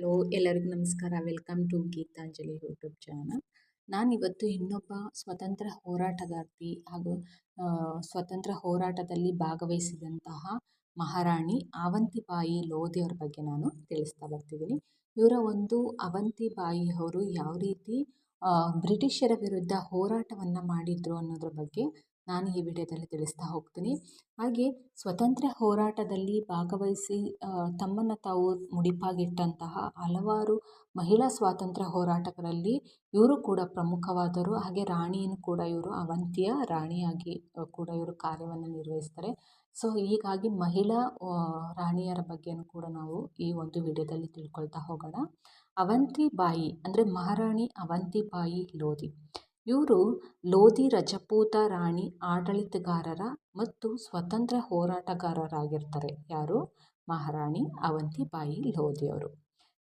Hello, ಎಲ್ಲರಿಗೂ ನಮಸ್ಕಾರ. Welcome to Geetanjali YouTube channel. ನಾನಿವತ್ತು ಇನ್ನೊಬ್ಬ ಸ್ವತಂತ್ರ ಹೋರಾಟಗಾರ್ತಿ ಹಾಗೂ ಸ್ವತಂತ್ರ ಹೋರಾಟದಲ್ಲಿ ಭಾಗವಹಿಸಿದಂತಹ ಮಹಾರಾಣಿ ಅವಂತಿಬಾಯಿ ಲೋಧಿಯವ್ರ ಬಗ್ಗೆ ನಾನು ತಿಳಿಸ್ತಾ ಬರ್ತಿದ್ದೀನಿ. ಇವರ ಒಂದು ಅವಂತಿಬಾಯಿ ಅವರು ಯಾವ ರೀತಿ ಬ್ರಿಟಿಷರ ವಿರುದ್ಧ ಹೋರಾಟವನ್ನು ಮಾಡಿದರು ಅನ್ನೋದ್ರ ಬಗ್ಗೆ ನಾನು ಈ ವಿಡಿಯೋದಲ್ಲಿ ತಿಳಿಸ್ತಾ ಹೋಗ್ತೀನಿ. ಹಾಗೆ ಸ್ವತಂತ್ರ ಹೋರಾಟದಲ್ಲಿ ಭಾಗವಹಿಸಿ ತಮ್ಮನ್ನು ತಾವು ಮುಡಿಪಾಗಿಟ್ಟಂತಹ ಹಲವಾರು ಮಹಿಳಾ ಸ್ವಾತಂತ್ರ್ಯ ಹೋರಾಟಗಳಲ್ಲಿ ಇವರು ಕೂಡ ಪ್ರಮುಖವಾದರು ಹಾಗೆ ರಾಣಿಯನ್ನು ಕೂಡ ಇವರು, ಅವಂತಿಯ ರಾಣಿಯಾಗಿ ಕೂಡ ಇವರು ಕಾರ್ಯವನ್ನು ನಿರ್ವಹಿಸ್ತಾರೆ. ಸೊ, ಹೀಗಾಗಿ ಮಹಿಳಾ ರಾಣಿಯರ ಬಗ್ಗೆಯೂ ಕೂಡ ನಾವು ಈ ಒಂದು ವಿಡಿಯೋದಲ್ಲಿ ತಿಳ್ಕೊಳ್ತಾ ಹೋಗೋಣ. ಅವಂತಿ ಬಾಯಿ ಅಂದರೆ ಮಹಾರಾಣಿ ಅವಂತಿ ಬಾಯಿ ಲೋಧಿ. ಇವರು ಲೋಧಿ ರಜಪೂತ ರಾಣಿ ಆಡಳಿತಗಾರರ ಮತ್ತು ಸ್ವತಂತ್ರ ಹೋರಾಟಗಾರರಾಗಿರ್ತಾರೆ. ಯಾರು? ಮಹಾರಾಣಿ ಅವಂತಿಬಾಯಿ ಲೋಧಿಯವರು.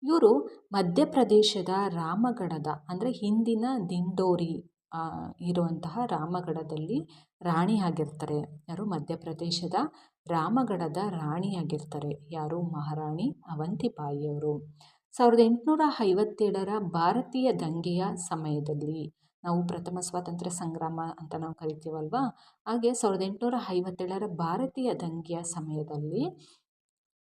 ಇವರು ಮಧ್ಯಪ್ರದೇಶದ ರಾಮಗಢದ ಅಂದರೆ ಹಿಂದಿನ ದಿಂಡೋರಿ ಇರುವಂತಹ ರಾಮಗಢದಲ್ಲಿ ರಾಣಿಯಾಗಿರ್ತಾರೆ ಯಾರು? ಮಧ್ಯಪ್ರದೇಶದ ರಾಮಗಢದ ರಾಣಿಯಾಗಿರ್ತಾರೆ ಯಾರು? ಮಹಾರಾಣಿ ಅವಂತಿಬಾಯಿಯವರು. ಸಾವಿರದ ಎಂಟುನೂರ ಐವತ್ತೇಳರ ಭಾರತೀಯ ದಂಗೆಯ ಸಮಯದಲ್ಲಿ ನಾವು ಪ್ರಥಮ ಸ್ವಾತಂತ್ರ್ಯ ಸಂಗ್ರಾಮ ಅಂತ ನಾವು ಕರಿತೀವಲ್ವಾ? ಹಾಗೆ ಸಾವಿರದ ಎಂಟುನೂರ ಐವತ್ತೇಳರ ಭಾರತೀಯ ದಂಗೆಯ ಸಮಯದಲ್ಲಿ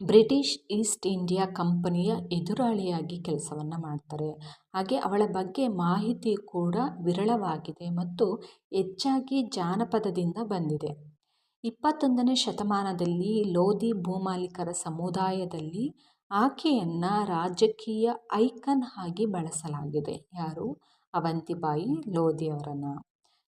ಬ್ರಿಟಿಷ್ ಈಸ್ಟ್ ಇಂಡಿಯಾ ಕಂಪನಿಯ ಎದುರಾಳಿಯಾಗಿ ಕೆಲಸವನ್ನು ಮಾಡ್ತಾರೆ. ಹಾಗೆ ಅವಳ ಬಗ್ಗೆ ಮಾಹಿತಿ ಕೂಡ ವಿರಳವಾಗಿದೆ ಮತ್ತು ಹೆಚ್ಚಾಗಿ ಜಾನಪದದಿಂದ ಬಂದಿದೆ. ಇಪ್ಪತ್ತೊಂದನೇ ಶತಮಾನದಲ್ಲಿ ಲೋಧಿ ಭೂಮಾಲೀಕರ ಸಮುದಾಯದಲ್ಲಿ ಆಕೆಯನ್ನು ರಾಜಕೀಯ ಐಕನ್ ಆಗಿ ಬಳಸಲಾಗಿದೆ. ಯಾರು? ಅವಂತಿಬಾಯಿ ಲೋಧಿಯವರನ್ನು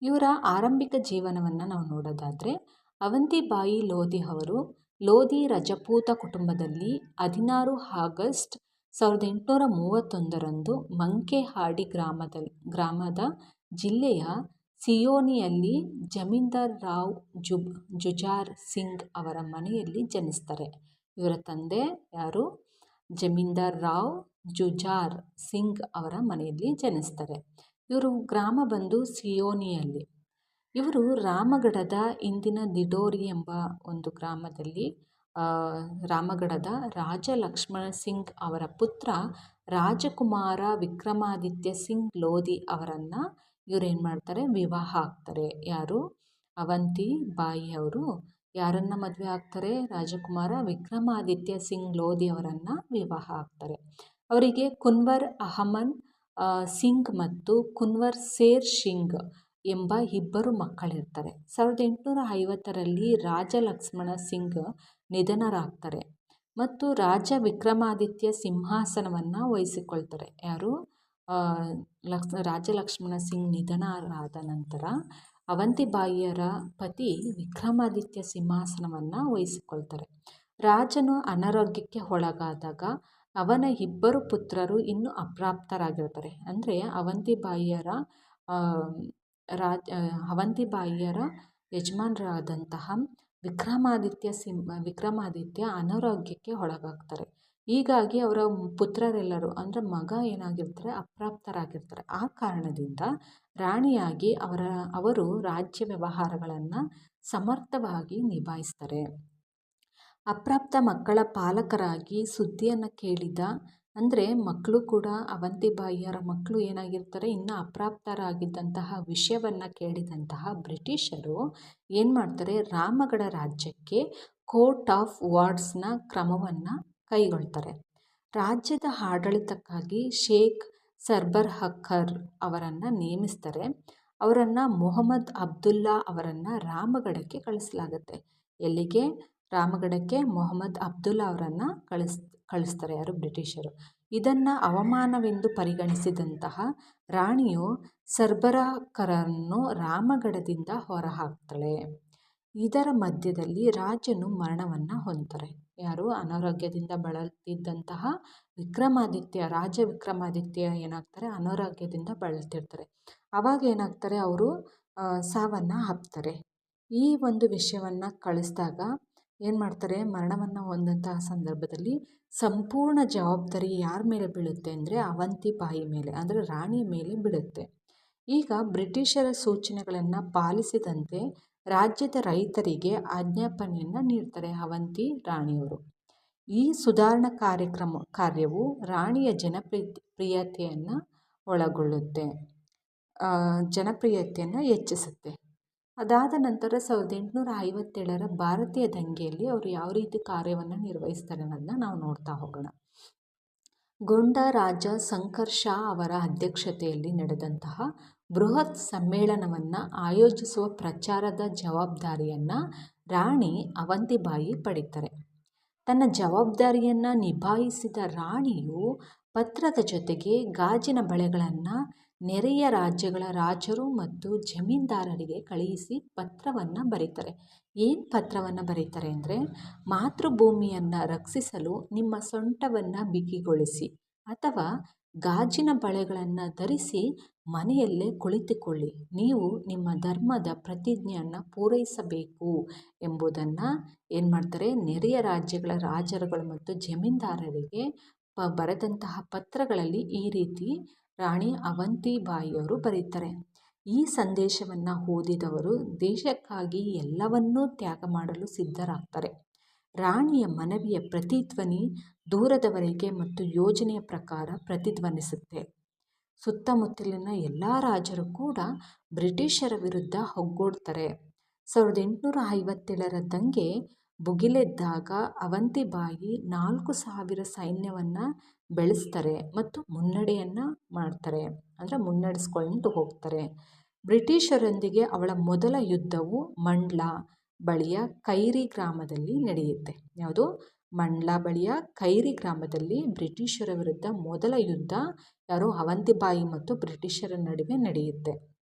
ಇವರ ಆರಂಭಿಕ ಜೀವನವನ್ನು ನಾವು ನೋಡೋದಾದರೆ ಅವಂತಿಬಾಯಿ ಲೋಧಿ ಅವರು ಲೋಧಿ ರಜಪೂತ ಕುಟುಂಬದಲ್ಲಿ ಹದಿನಾರು ಆಗಸ್ಟ್ ಸಾವಿರದ ಎಂಟುನೂರ ಮೂವತ್ತೊಂದರಂದು ಮಂಕೆಹಾಡಿ ಗ್ರಾಮದಲ್ಲಿ ಗ್ರಾಮದ ಜಿಲ್ಲೆಯ ಸಿಯೋನಿಯಲ್ಲಿ ಜಮೀನ್ದಾರ್ ರಾವ್ ಜುಬ್, ಜುಜಾರ್ ಸಿಂಗ್ ಅವರ ಮನೆಯಲ್ಲಿ ಜನಿಸ್ತಾರೆ. ಇವರ ತಂದೆ ಯಾರು? ಜಮೀನ್ದಾರ್ ರಾವ್, ಜುಜಾರ್ ಸಿಂಗ್ ಅವರ ಮನೆಯಲ್ಲಿ ಜನಿಸ್ತಾರೆ. ಇವರು ಗ್ರಾಮ ಬಂದು ಸಿಯೋನಿಯಲ್ಲಿ. ಇವರು ರಾಮಗಢದ ಇಂದಿನ ದಿಡೋರಿ ಎಂಬ ಒಂದು ಗ್ರಾಮದಲ್ಲಿ ರಾಮಗಢದ ರಾಜ ಲಕ್ಷ್ಮಣ ಸಿಂಗ್ ಅವರ ಪುತ್ರ ರಾಜಕುಮಾರ ವಿಕ್ರಮಾದಿತ್ಯ ಸಿಂಗ್ ಲೋಧಿ ಅವರನ್ನು ಇವರೇನು ಮಾಡ್ತಾರೆ? ವಿವಾಹ ಆಗ್ತಾರೆ. ಯಾರು? ಅವಂತಿ ಬಾಯಿ ಅವರು ಯಾರನ್ನು ಮದುವೆ ಆಗ್ತಾರೆ? ರಾಜಕುಮಾರ ವಿಕ್ರಮಾದಿತ್ಯ ಸಿಂಗ್ ಲೋಧಿ ಅವರನ್ನು ವಿವಾಹ ಆಗ್ತಾರೆ. ಅವರಿಗೆ ಕುನ್ವರ್ ಅಹಮನ್ ಸಿಂಗ್ ಮತ್ತು ಕುನ್ವರ್ ಸೇರ್ ಸಿಂಗ್ ಎಂಬ ಇಬ್ಬರು ಮಕ್ಕಳಿರ್ತಾರೆ. ಸಾವಿರದ ಎಂಟುನೂರ ಐವತ್ತರಲ್ಲಿ ರಾಜ ಲಕ್ಷ್ಮಣ ಸಿಂಗ್ ನಿಧನರಾಗ್ತಾರೆ ಮತ್ತು ರಾಜ ವಿಕ್ರಮಾದಿತ್ಯ ಸಿಂಹಾಸನವನ್ನು ವಹಿಸಿಕೊಳ್ತಾರೆ. ಯಾರು? ಲಕ್ಸ್ ರಾಜ ಲಕ್ಷ್ಮಣ ಸಿಂಗ್ ನಿಧನರಾದ ನಂತರ ಅವಂತಿಬಾಯಿಯರ ಪತಿ ವಿಕ್ರಮಾದಿತ್ಯ ಸಿಂಹಾಸನವನ್ನು ವಹಿಸಿಕೊಳ್ತಾರೆ. ರಾಜನು ಅನಾರೋಗ್ಯಕ್ಕೆ ಒಳಗಾದಾಗ ಅವನ ಇಬ್ಬರು ಪುತ್ರರು ಇನ್ನೂ ಅಪ್ರಾಪ್ತರಾಗಿರ್ತಾರೆ ಅಂದರೆ ಅವಂತಿಬಾಯಿಯರ ರಾಜ ಅವಂತಿಬಾಯಿಯರ ಯಜಮಾನರಾದಂತಹ ವಿಕ್ರಮಾದಿತ್ಯ ಸಿಂಹ ವಿಕ್ರಮಾದಿತ್ಯ ಅನಾರೋಗ್ಯಕ್ಕೆ ಒಳಗಾಗ್ತಾರೆ. ಹೀಗಾಗಿ ಅವರ ಪುತ್ರರೆಲ್ಲರೂ, ಅಂದರೆ ಮಗ ಏನಾಗಿರ್ತಾರೆ, ಅಪ್ರಾಪ್ತರಾಗಿರ್ತಾರೆ. ಆ ಕಾರಣದಿಂದ ರಾಣಿಯಾಗಿ ಅವರ, ಅವರು ರಾಜ್ಯ ವ್ಯವಹಾರಗಳನ್ನು ಸಮರ್ಥವಾಗಿ ನಿಭಾಯಿಸ್ತಾರೆ. ಅಪ್ರಾಪ್ತ ಮಕ್ಕಳ ಪಾಲಕರಾಗಿ ಸುದ್ದಿಯನ್ನು ಕೇಳಿದ, ಅಂದರೆ ಮಕ್ಕಳು ಕೂಡ ಅವಂತಿಬಾಯಿಯರ ಮಕ್ಕಳು ಏನಾಗಿರ್ತಾರೆ, ಇನ್ನು ಅಪ್ರಾಪ್ತರಾಗಿದ್ದಂತಹ ವಿಷಯವನ್ನು ಕೇಳಿದಂತಹ ಬ್ರಿಟಿಷರು ಏನು ಮಾಡ್ತಾರೆ, ರಾಮಗಢ ರಾಜ್ಯಕ್ಕೆ ಕೋರ್ಟ್ ಆಫ್ ವಾರ್ಡ್ಸ್ನ ಕ್ರಮವನ್ನು ಕೈಗೊಳ್ತಾರೆ. ರಾಜ್ಯದ ಆಡಳಿತಕ್ಕಾಗಿ ಶೇಖ್ ಸರ್ಬರ್ ಹಕ್ಕರ್ ಅವರನ್ನು ನೇಮಿಸ್ತಾರೆ. ಅವರನ್ನು ಮೊಹಮ್ಮದ್ ಅಬ್ದುಲ್ಲಾ ಅವರನ್ನು ರಾಮಗಢಕ್ಕೆ ಕಳಿಸಲಾಗುತ್ತೆ. ಎಲ್ಲಿಗೆ? ರಾಮಗಢಕ್ಕೆ ಮೊಹಮ್ಮದ್ ಅಬ್ದುಲ್ಲಾ ಅವರನ್ನು ಕಳಿಸ್, ಕಳಿಸ್ತಾರೆ ಯಾರು? ಬ್ರಿಟಿಷರು. ಇದನ್ನು ಅವಮಾನವೆಂದು ಪರಿಗಣಿಸಿದಂತಹ ರಾಣಿಯು ಸರ್ಬರಾಕರನ್ನು ರಾಮಗಢದಿಂದ ಹೊರಹಾಕ್ತಾಳೆ. ಇದರ ಮಧ್ಯದಲ್ಲಿ ರಾಜನು ಮರಣವನ್ನು ಹೊಂದ್ತಾರೆ. ಯಾರು? ಅನಾರೋಗ್ಯದಿಂದ ಬಳಲ್ತಿದ್ದಂತಹ ವಿಕ್ರಮಾದಿತ್ಯ, ರಾಜ ವಿಕ್ರಮಾದಿತ್ಯ ಏನಾಗ್ತಾರೆ? ಅನಾರೋಗ್ಯದಿಂದ ಬಳಲ್ತಿರ್ತಾರೆ. ಅವಾಗ ಏನಾಗ್ತಾರೆ ಅವರು? ಸಾವನ್ನು ಹಾಕ್ತಾರೆ ಈ ಒಂದು ವಿಷಯವನ್ನು ಕಳಿಸಿದಾಗ ಏನು ಮಾಡ್ತಾರೆ? ಮರಣವನ್ನು ಹೊಂದಂತಹ ಸಂದರ್ಭದಲ್ಲಿ ಸಂಪೂರ್ಣ ಜವಾಬ್ದಾರಿ ಯಾರ ಮೇಲೆ ಬೀಳುತ್ತೆ ಅಂದರೆ ಅವಂತಿಬಾಯಿ ಮೇಲೆ, ಅಂದರೆ ರಾಣಿ ಮೇಲೆ ಬೀಳುತ್ತೆ. ಈಗ ಬ್ರಿಟಿಷರ ಸೂಚನೆಗಳನ್ನು ಪಾಲಿಸಿದಂತೆ ರಾಜ್ಯದ ರೈತರಿಗೆ ಆಜ್ಞಾಪನೆಯನ್ನು ನೀಡ್ತಾರೆ ಅವಂತಿ ರಾಣಿಯವರು. ಈ ಸುಧಾರಣಾ ಕಾರ್ಯಕ್ರಮ, ಕಾರ್ಯವು ರಾಣಿಯ ಜನಪ್ರಿಯ ಪ್ರಿಯತೆಯನ್ನು ಒಳಗೊಳ್ಳುತ್ತೆ ಜನಪ್ರಿಯತೆಯನ್ನು ಹೆಚ್ಚಿಸುತ್ತೆ. ಅದಾದ ನಂತರ ಸಾವಿರದ ಎಂಟುನೂರ ಐವತ್ತೇಳರ ಭಾರತೀಯ ದಂಗೆಯಲ್ಲಿ ಅವರು ಯಾವ ರೀತಿ ಕಾರ್ಯವನ್ನು ನಿರ್ವಹಿಸ್ತಾರೆ ಅನ್ನೋದನ್ನ ನಾವು ನೋಡ್ತಾ ಹೋಗೋಣ. ಗೊಂಡ ರಾಜ ಶಂಕರ್ ಶಾ ಅವರ ಅಧ್ಯಕ್ಷತೆಯಲ್ಲಿ ನಡೆದಂತಹ ಬೃಹತ್ ಸಮ್ಮೇಳನವನ್ನು ಆಯೋಜಿಸುವ ಪ್ರಚಾರದ ಜವಾಬ್ದಾರಿಯನ್ನು ರಾಣಿ ಅವಂತಿಬಾಯಿ ಪಡಿತಾರೆ. ತನ್ನ ಜವಾಬ್ದಾರಿಯನ್ನು ನಿಭಾಯಿಸಿದ ರಾಣಿಯು ಪತ್ರದ ಜೊತೆಗೆ ಗಾಜಿನ ಬಳೆಗಳನ್ನು ನೆರೆಯ ರಾಜ್ಯಗಳ ರಾಜರು ಮತ್ತು ಜಮೀನ್ದಾರರಿಗೆ ಕಳುಹಿಸಿ ಪತ್ರವನ್ನು ಬರೀತಾರೆ. ಏನು ಪತ್ರವನ್ನು ಬರೀತಾರೆ ಅಂದರೆ, ಮಾತೃಭೂಮಿಯನ್ನು ರಕ್ಷಿಸಲು ನಿಮ್ಮ ಸೊಂಟವನ್ನು ಬಿಗಿಗೊಳಿಸಿ ಅಥವಾ ಗಾಜಿನ ಬಳೆಗಳನ್ನು ಧರಿಸಿ ಮನೆಯಲ್ಲೇ ಕುಳಿತುಕೊಳ್ಳಿ. ನೀವು ನಿಮ್ಮ ಧರ್ಮದ ಪ್ರತಿಜ್ಞೆಯನ್ನು ಪೂರೈಸಬೇಕು ಎಂಬುದನ್ನು ಏನು ಮಾಡ್ತಾರೆ? ನೆರೆಯ ರಾಜ್ಯಗಳ ರಾಜರುಗಳು ಮತ್ತು ಜಮೀನ್ದಾರರಿಗೆ ಪ ಬರೆದಂತಹ ಪತ್ರಗಳಲ್ಲಿ ಈ ರೀತಿ ರಾಣಿ ಅವಂತಿಬಾಯಿಯವರು ಬರೀತಾರೆ. ಈ ಸಂದೇಶವನ್ನು ಓದಿದವರು ದೇಶಕ್ಕಾಗಿ ಎಲ್ಲವನ್ನೂ ತ್ಯಾಗ ಮಾಡಲು ಸಿದ್ಧರಾಗ್ತಾರೆ. ರಾಣಿಯ ಮನವಿಯ ಪ್ರತಿಧ್ವನಿ ದೂರದವರೆಗೆ ಮತ್ತು ಯೋಜನೆಯ ಪ್ರಕಾರ ಪ್ರತಿಧ್ವನಿಸುತ್ತೆ. ಸುತ್ತಮುತ್ತಲಿನ ಎಲ್ಲ ರಾಜರು ಕೂಡ ಬ್ರಿಟಿಷರ ವಿರುದ್ಧ ಒಗ್ಗೂಡ್ತಾರೆ ಸಾವಿರದ ಎಂಟುನೂರ ಐವತ್ತೇಳರ ದಂಗೆ ಬುಗಿಲೆದ್ದಾಗ ಅವಂತಿಬಾಯಿ ನಾಲ್ಕು ಸಾವಿರ ಸೈನ್ಯವನ್ನು ಬೆಳೆಸ್ತಾರೆ ಮತ್ತು ಮುನ್ನಡೆಯನ್ನು ಮಾಡ್ತಾರೆ. ಅಂದರೆ ಮುನ್ನಡೆಸ್ಕೊಂಡು ಹೋಗ್ತಾರೆ. ಬ್ರಿಟಿಷರೊಂದಿಗೆ ಅವಳ ಮೊದಲ ಯುದ್ಧವು ಮಂಡ್ಲ. ಬಳಿಯ ಕೈರಿ ಗ್ರಾಮದಲ್ಲಿ ನಡೆಯುತ್ತೆ. ಯಾವುದು? ಮಂಡ್ಲ ಬಳಿಯ ಕೈರಿ ಗ್ರಾಮದಲ್ಲಿ ಬ್ರಿಟಿಷರ ವಿರುದ್ಧ ಮೊದಲ ಯುದ್ಧ, ಯಾರು? ಅವಂತಿಬಾಯಿ ಮತ್ತು ಬ್ರಿಟಿಷರ ನಡುವೆ ನಡೆಯುತ್ತೆ.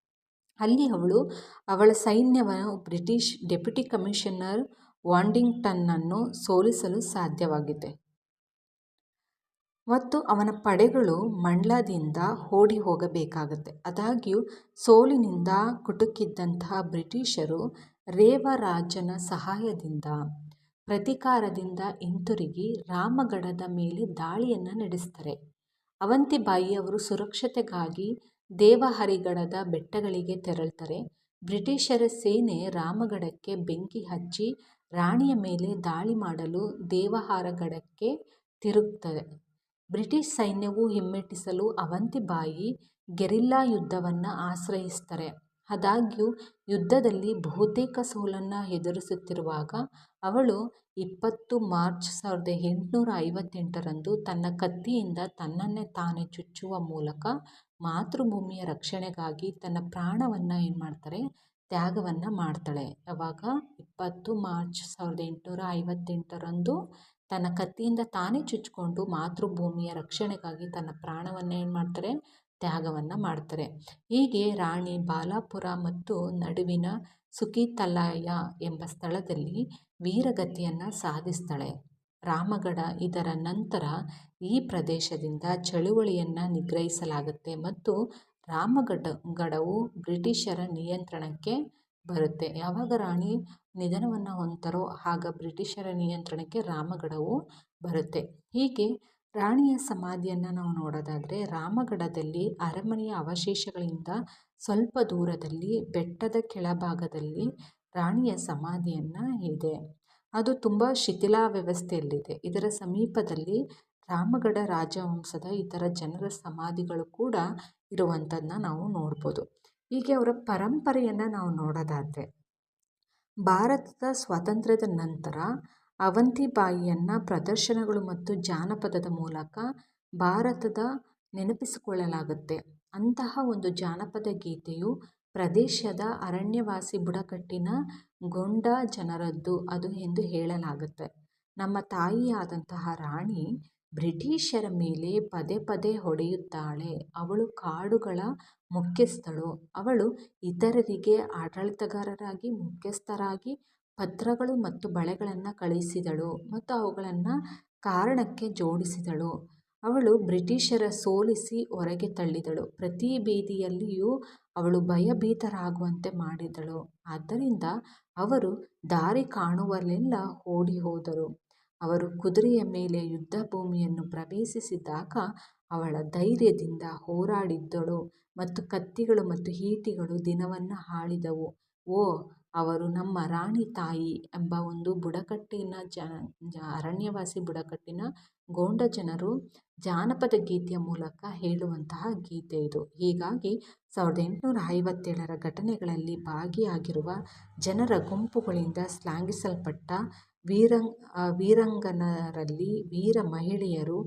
ಅಲ್ಲಿ ಅವಳು ಅವಳ ಸೈನ್ಯವನ್ನು ಬ್ರಿಟಿಷ್ ಡೆಪ್ಯುಟಿ ಕಮಿಷನರ್ ವಾಂಡಿಂಗ್ಟನ್ನನ್ನು ಸೋಲಿಸಲು ಸಾಧ್ಯವಾಗಿದೆ. ಮತ್ತು ಅವನ ಪಡೆಗಳು ಮಂಡ್ಲದಿಂದ ಓಡಿ ಹೋಗಬೇಕಾಗತ್ತೆ. ಆದಾಗ್ಯೂ ಸೋಲಿನಿಂದ ಕುಟುಕಿದ್ದಂತಹ ಬ್ರಿಟಿಷರು ರೇವರಾಜನ ಸಹಾಯದಿಂದ, ಪ್ರತೀಕಾರದಿಂದ ಹಿಂತಿರುಗಿ ರಾಮಗಢದ ಮೇಲೆ ದಾಳಿಯನ್ನು ನಡೆಸ್ತಾರೆ ಅವಂತಿಬಾಯಿ ಅವರು ಸುರಕ್ಷತೆಗಾಗಿ ದೇವಹರಿಗಢದ ಬೆಟ್ಟಗಳಿಗೆ ತೆರಳ್ತಾರೆ ಬ್ರಿಟಿಷರ ಸೇನೆ ರಾಮಗಢಕ್ಕೆ ಬೆಂಕಿ ಹಚ್ಚಿ ರಾಣಿಯ ಮೇಲೆ ದಾಳಿ ಮಾಡಲು ದೇವಹಾರಗಢಕ್ಕೆ ತಿರುಗ್ತದೆ. ಬ್ರಿಟಿಷ್ ಸೈನ್ಯವು ಹಿಮ್ಮೆಟ್ಟಿಸಲು ಅವಂತಿಬಾಯಿ ಗೆರಿಲ್ಲಾ ಯುದ್ಧವನ್ನು ಆಶ್ರಯಿಸ್ತಾರೆ. ಆದಾಗ್ಯೂ, ಯುದ್ಧದಲ್ಲಿ ಬಹುತೇಕ ಸೋಲನ್ನು ಎದುರಿಸುತ್ತಿರುವಾಗ, ಅವಳು ಇಪ್ಪತ್ತು ಮಾರ್ಚ್ ಸಾವಿರದ ಎಂಟುನೂರ ಐವತ್ತೆಂಟರಂದು ತನ್ನ ಕತ್ತಿಯಿಂದ ತನ್ನನ್ನೇ ತಾನೇ ಚುಚ್ಚುವ ಮೂಲಕ ಮಾತೃಭೂಮಿಯ ರಕ್ಷಣೆಗಾಗಿ ತನ್ನ ಪ್ರಾಣವನ್ನು ಏನು ಮಾಡ್ತಾರೆ? ತ್ಯಾಗವನ್ನು ಮಾಡ್ತಾಳೆ. ಯಾವಾಗ ಇಪ್ಪತ್ತು ಮಾರ್ಚ್ ಸಾವಿರದ ಎಂಟುನೂರ ಐವತ್ತೆಂಟರಂದು ತನ್ನ ಕತ್ತಿಯಿಂದ ತಾನೇ ಚುಚ್ಚಿಕೊಂಡು ಮಾತೃಭೂಮಿಯ ರಕ್ಷಣೆಗಾಗಿ ತನ್ನ ಪ್ರಾಣವನ್ನು ಏನು ಮಾಡ್ತಾರೆ? ತ್ಯಾಗವನ್ನು ಮಾಡ್ತಾರೆ. ಹೀಗೆ ರಾಣಿ ಬಾಲಾಪುರ ಮತ್ತು ನಡುವಿನ ಸುಖಿತಲಯ ಎಂಬ ಸ್ಥಳದಲ್ಲಿ ವೀರಗತಿಯನ್ನು ಸಾಧಿಸ್ತಾಳೆ. ರಾಮಗಡ ಇದರ ನಂತರ ಈ ಪ್ರದೇಶದಿಂದ ಚಳುವಳಿಯನ್ನು ನಿಗ್ರಹಿಸಲಾಗುತ್ತೆ ಮತ್ತು ರಾಮಗಡ ಗಡವು ಬ್ರಿಟಿಷರ ನಿಯಂತ್ರಣಕ್ಕೆ ಬರುತ್ತೆ. ಯಾವಾಗ ರಾಣಿ ನಿಧನವನ್ನು ಹೊಂತಾರೋ ಆಗ ಬ್ರಿಟಿಷರ ನಿಯಂತ್ರಣಕ್ಕೆ ರಾಮಗಡವು ಬರುತ್ತೆ. ಹೀಗೆ ರಾಣಿಯ ಸಮಾಧಿಯನ್ನು ನಾವು ನೋಡೋದಾದರೆ ರಾಮಗಢದಲ್ಲಿ ಅರಮನೆಯ ಅವಶೇಷಗಳಿಂದ ಸ್ವಲ್ಪ ದೂರದಲ್ಲಿ ಬೆಟ್ಟದ ಕೆಳಭಾಗದಲ್ಲಿ ರಾಣಿಯ ಸಮಾಧಿಯನ್ನು ಇದೆ. ಅದು ತುಂಬ ಶಿಥಿಲಾವ್ಯವಸ್ಥೆಯಲ್ಲಿದೆ ಇದರ ಸಮೀಪದಲ್ಲಿ ರಾಮಗಢ ರಾಜವಂಶದ ಇತರ ಜನರ ಸಮಾಧಿಗಳು ಕೂಡ ಇರುವಂಥದ್ದನ್ನ ನಾವು ನೋಡ್ಬೋದು. ಹೀಗೆ ಅವರ ಪರಂಪರೆಯನ್ನು ನಾವು ನೋಡೋದಾದರೆ ಭಾರತದ ಸ್ವಾತಂತ್ರ್ಯದ ನಂತರ ಅವಂತಿಬಾಯಿಯನ್ನು ಪ್ರದರ್ಶನಗಳು ಮತ್ತು ಜಾನಪದದ ಮೂಲಕ ಭಾರತದ ನೆನಪಿಸಿಕೊಳ್ಳಲಾಗುತ್ತೆ. ಅಂತಹ ಒಂದು ಜಾನಪದ ಗೀತೆಯು ಪ್ರದೇಶದ ಅರಣ್ಯವಾಸಿ ಬುಡಕಟ್ಟಿನ ಗೊಂಡ ಜನರದ್ದು ಅದು ಎಂದು ಹೇಳಲಾಗುತ್ತೆ. ನಮ್ಮ ತಾಯಿಯಾದಂತಹ ರಾಣಿ ಬ್ರಿಟಿಷರ ಮೇಲೆ ಪದೇ ಪದೇ ಹೊಡೆಯುತ್ತಾಳೆ. ಅವಳು ಕಾಡುಗಳ ಮುಖ್ಯಸ್ಥಳು. ಅವಳು ಇತರರಿಗೆ ಆಡಳಿತಗಾರರಾಗಿ ಮುಖ್ಯಸ್ಥರಾಗಿ ಪತ್ರಗಳು ಮತ್ತು ಬಳೆಗಳನ್ನು ಕಳಿಸಿದಳು ಮತ್ತು ಅವುಗಳನ್ನು ಕಾರಣಕ್ಕೆ ಜೋಡಿಸಿದಳು. ಅವಳು ಬ್ರಿಟಿಷರ ಸೋಲಿಸಿ ಹೊರಗೆ ತಳ್ಳಿದಳು. ಪ್ರತಿ ಬೀದಿಯಲ್ಲಿಯೂ ಅವಳು ಭಯಭೀತರಾಗುವಂತೆ ಮಾಡಿದಳು. ಆದ್ದರಿಂದ ಅವರು ದಾರಿ ಕಾಣುವಲ್ಲೆಲ್ಲ ಓಡಿ ಹೋದರು ಅವರು ಕುದುರೆಯ ಮೇಲೆ ಯುದ್ಧ ಭೂಮಿಯನ್ನು ಪ್ರವೇಶಿಸಿದಾಗ ಅವಳ ಧೈರ್ಯದಿಂದ ಹೋರಾಡಿದ್ದಳು ಮತ್ತು ಕತ್ತಿಗಳು ಮತ್ತು ಈಟಿಗಳು ದಿನವನ್ನು ಆಳಿದವು ಓ ಅವರು ನಮ್ಮ ರಾಣಿ ತಾಯಿ ಎಂಬ ಒಂದು ಬುಡಕಟ್ಟಿನ ಜ, ಅರಣ್ಯವಾಸಿ ಬುಡಕಟ್ಟಿನ ಗೋಂಡ ಜನರು ಜಾನಪದ ಗೀತೆಯ ಮೂಲಕ ಹೇಳುವಂತಹ ಗೀತೆ ಇದು. ಹೀಗಾಗಿ ಸಾವಿರದ ಎಂಟುನೂರ ಐವತ್ತೇಳರ ಘಟನೆಗಳಲ್ಲಿ ಭಾಗಿಯಾಗಿರುವ ಜನರ ಗುಂಪುಗಳಿಂದ ಶ್ಲಾಘಿಸಲ್ಪಟ್ಟ ವೀರಂಗ್ ವೀರಂಗನರಲ್ಲಿ ವೀರ ಮಹಿಳೆಯರು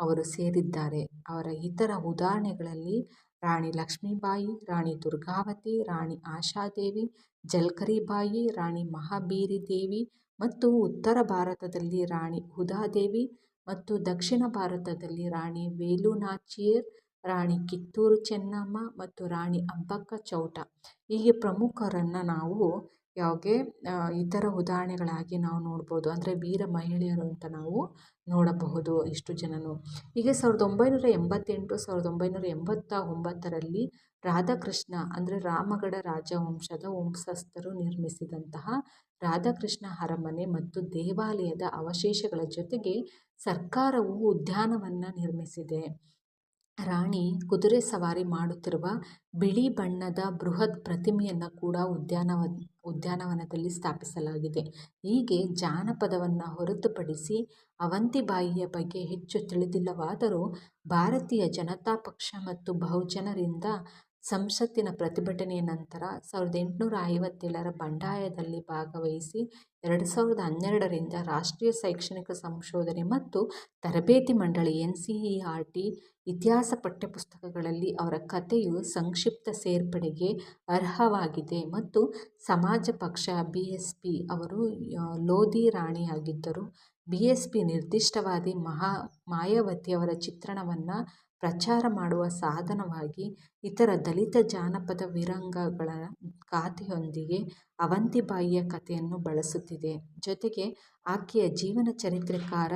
ಅವರು ಸೇರಿದ್ದಾರೆ. ಅವರ ಇತರ ಉದಾಹರಣೆಗಳಲ್ಲಿ ರಾಣಿ ಲಕ್ಷ್ಮೀಬಾಯಿ, ರಾಣಿ ದುರ್ಗಾವತಿ, ರಾಣಿ ಆಶಾದೇವಿ, ಜಲ್ಕರಿಬಾಯಿ, ರಾಣಿ ಮಹಾಬೀರಿ ದೇವಿ ಮತ್ತು ಉತ್ತರ ಭಾರತದಲ್ಲಿ ರಾಣಿ ಹುದಾದೇವಿ ಮತ್ತು ದಕ್ಷಿಣ ಭಾರತದಲ್ಲಿ ರಾಣಿ ವೇಲು ನಾಚಿಯರ್ ರಾಣಿ ಕಿತ್ತೂರು ಚೆನ್ನಮ್ಮ ಮತ್ತು ರಾಣಿ ಅಬ್ಬಕ್ಕ ಚೌಟ. ಹೀಗೆ ಪ್ರಮುಖರನ್ನು ನಾವು ಯಾವಾಗೆ? ಇತರ ಉದಾಹರಣೆಗಳಾಗಿ ನಾವು ನೋಡ್ಬೋದು. ಅಂದರೆ ವೀರ ಮಹಿಳೆಯರು ಅಂತ ನಾವು ನೋಡಬಹುದು ಇಷ್ಟು ಜನನು. ಹೀಗೆ ಸಾವಿರದ ಒಂಬೈನೂರ ಎಂಬತ್ತೆಂಟು, ಸಾವಿರದ ಒಂಬೈನೂರ ಎಂಬತ್ತ ಒಂಬತ್ತರಲ್ಲಿ ರಾಧಾಕೃಷ್ಣ, ಅಂದರೆ ರಾಮಗಢ ರಾಜವಂಶದ ವಂಶಸ್ಥರು ನಿರ್ಮಿಸಿದಂತಹ ರಾಧಾಕೃಷ್ಣ ಅರಮನೆ ಮತ್ತು ದೇವಾಲಯದ ಅವಶೇಷಗಳ ಜೊತೆಗೆ ಸರ್ಕಾರವು ಉದ್ಯಾನವನ್ನು ನಿರ್ಮಿಸಿದೆ. ರಾಣಿ ಕುದುರೆ ಸವಾರಿ ಮಾಡುತ್ತಿರುವ ಬಿಳಿ ಬಣ್ಣದ ಬೃಹತ್ ಪ್ರತಿಮೆಯನ್ನು ಕೂಡ ಉದ್ಯಾನವ, ಉದ್ಯಾನವನದಲ್ಲಿ ಸ್ಥಾಪಿಸಲಾಗಿದೆ. ಹೀಗೆ ಜಾನಪದವನ್ನು ಹೊರತುಪಡಿಸಿ ಅವಂತಿಬಾಯಿಯ ಬಗ್ಗೆ ಹೆಚ್ಚು ತಿಳಿದಿಲ್ಲವಾದರೂ ಭಾರತೀಯ ಜನತಾ ಪಕ್ಷ ಮತ್ತು ಬಹುಜನರಿಂದ ಸಂಸತ್ತಿನ ಪ್ರತಿಭಟನೆಯ ನಂತರ ಸಾವಿರದ ಎಂಟುನೂರ ಐವತ್ತೇಳರ ಬಂಡಾಯದಲ್ಲಿ ಭಾಗವಹಿಸಿ ಎರಡು ಸಾವಿರದ ಹನ್ನೆರಡರಿಂದ ರಾಷ್ಟ್ರೀಯ ಶೈಕ್ಷಣಿಕ ಸಂಶೋಧನೆ ಮತ್ತು ತರಬೇತಿ ಮಂಡಳಿ N C E R T ಇತಿಹಾಸ ಪಠ್ಯಪುಸ್ತಕಗಳಲ್ಲಿ ಅವರ ಕಥೆಯು ಸಂಕ್ಷಿಪ್ತ ಸೇರ್ಪಡೆಗೆ ಅರ್ಹವಾಗಿದೆ ಮತ್ತು ಸಮಾಜ ಪಕ್ಷ ಬಿ ಎಸ್ ಪಿ ಅವರು ಲೋಧಿ ರಾಣಿಯಾಗಿದ್ದರು. ಬಿ ಎಸ್ ಪಿ ನಿರ್ದಿಷ್ಟವಾದಿ ಮಹಾ ಮಾಯಾವತಿಯವರ ಚಿತ್ರಣವನ್ನು ಪ್ರಚಾರ ಮಾಡುವ ಸಾಧನವಾಗಿ ಇತರ ದಲಿತ ಜಾನಪದ ವೀರಾಂಗಗಳ ಖಾತೆಯೊಂದಿಗೆ ಅವಂತಿಬಾಯಿಯ ಕಥೆಯನ್ನು ಬಳಸುತ್ತಿದೆ. ಜೊತೆಗೆ ಆಕೆಯ ಜೀವನ ಚರಿತ್ರೆಕಾರ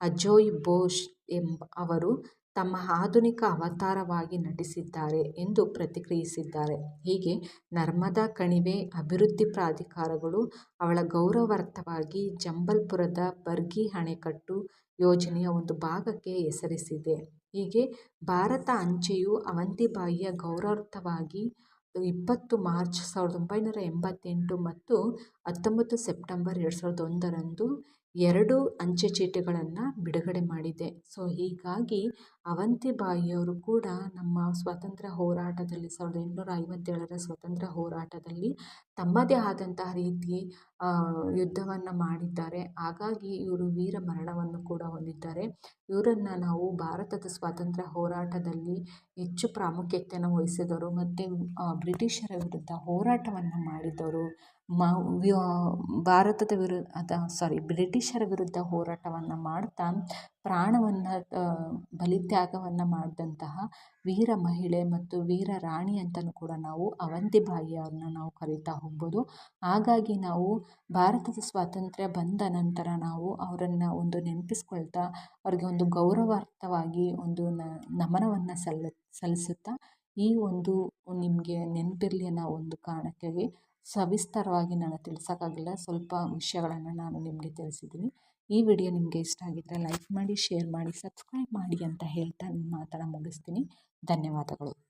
ಅಜೋಯ್ ಬೋಷ್ ಎಂಬ ಅವರು ತಮ್ಮ ಆಧುನಿಕ ಅವತಾರವಾಗಿ ನಟಿಸಿದ್ದಾರೆ ಎಂದು ಪ್ರತಿಕ್ರಿಯಿಸಿದ್ದಾರೆ. ಹೀಗೆ ನರ್ಮದಾ ಕಣಿವೆ ಅಭಿವೃದ್ಧಿ ಪ್ರಾಧಿಕಾರಗಳು ಅವಳ ಗೌರವಾರ್ಥವಾಗಿ ಜಂಬಲ್ಪುರದ ಬರ್ಗಿ ಅಣೆಕಟ್ಟು ಯೋಜನೆಯ ಒಂದು ಭಾಗಕ್ಕೆ ಹೆಸರಿಸಿದೆ. ಹೀಗೆ ಭಾರತ ಅಂಚೆಯು ಅವಂತಿಬಾಯಿಯ ಗೌರವಾರ್ಥವಾಗಿ ಇಪ್ಪತ್ತು ಮಾರ್ಚ್ ಸಾವಿರದ ಒಂಬೈನೂರ ಎಂಬತ್ತೆಂಟು ಮತ್ತು ಹತ್ತೊಂಬತ್ತು ಸೆಪ್ಟೆಂಬರ್ ಎರಡು ಸಾವಿರದ ಒಂದರಂದು ಎರಡು ಅಂಚೆ ಚೀಟಿಗಳನ್ನು ಬಿಡುಗಡೆ ಮಾಡಿದೆ. ಸೊ, ಹೀಗಾಗಿ ಅವಂತಿಬಾಯಿಯವರು ಕೂಡ ನಮ್ಮ ಸ್ವಾತಂತ್ರ್ಯ ಹೋರಾಟದಲ್ಲಿ ಸಾವಿರದ ಎಂಟುನೂರ ಐವತ್ತೇಳರ ಸ್ವಾತಂತ್ರ್ಯ ಹೋರಾಟದಲ್ಲಿ ತಮ್ಮದೇ ಆದಂತಹ ರೀತಿ ಯುದ್ಧವನ್ನು ಮಾಡಿದ್ದಾರೆ. ಹಾಗಾಗಿ ಇವರು ವೀರ ಮರಣವನ್ನು ಕೂಡ ಹೊಂದಿದ್ದಾರೆ. ಇವರನ್ನು ನಾವು ಭಾರತದ ಸ್ವಾತಂತ್ರ್ಯ ಹೋರಾಟದಲ್ಲಿ ಹೆಚ್ಚು ಪ್ರಾಮುಖ್ಯತೆಯನ್ನು ವಹಿಸಿದವರು ಮತ್ತು ಬ್ರಿಟಿಷರ ವಿರುದ್ಧ ಹೋರಾಟವನ್ನು ಮಾಡಿದವರು ಭಾರತದ ವಿರುದ್ಧ ಅದ ಸಾರಿ ಬ್ರಿಟಿಷರ ವಿರುದ್ಧ ಹೋರಾಟವನ್ನು ಮಾಡ್ತಾ, ಪ್ರಾಣವನ್ನು ಬಲಿತ್ಯಾಗವನ್ನು ಮಾಡಿದಂತಹ ವೀರ ಮಹಿಳೆ ಮತ್ತು ವೀರ ರಾಣಿ ಅಂತಲೂ ಕೂಡ ನಾವು ಅವಂತಿಬಾಯಿಯವ್ರನ್ನ ನಾವು ಕರೀತಾ ಹೋಗ್ಬೋದು. ಹಾಗಾಗಿ ನಾವು ಭಾರತದ ಸ್ವಾತಂತ್ರ್ಯ ಬಂದ ನಂತರ ನಾವು ಅವರನ್ನು ಒಂದು ನೆನಪಿಸ್ಕೊಳ್ತಾ, ಅವ್ರಿಗೆ ಒಂದು ಗೌರವಾರ್ಥವಾಗಿ ಒಂದು ನಮನವನ್ನು ಸಲ್ಲ, ಸಲ್ಲಿಸುತ್ತಾ, ಈ ಒಂದು ನಿಮಗೆ ನೆನಪಿರಲಿ ಅನ್ನೋ ಒಂದು ಕಾರಣಕ್ಕಾಗಿ ಸವಿಸ್ತರವಾಗಿ ನಾನು ತಿಳಿಸೋಕ್ಕಾಗಿಲ್ಲ. ಸ್ವಲ್ಪ ವಿಷಯಗಳನ್ನು ನಾನು ನಿಮಗೆ ತಿಳಿಸಿದ್ದೀನಿ. ಈ ವಿಡಿಯೋ ನಿಮಗೆ ಇಷ್ಟ ಆಗಿದ್ದರೆ ಲೈಕ್ ಮಾಡಿ, ಶೇರ್ ಮಾಡಿ, ಸಬ್ಸ್ಕ್ರೈಬ್ ಮಾಡಿ ಅಂತ ಹೇಳ್ತಾ ನಿಮ್ಮ ಮಾತನ್ನು ಮುಗಿಸ್ತೀನಿ. ಧನ್ಯವಾದಗಳು.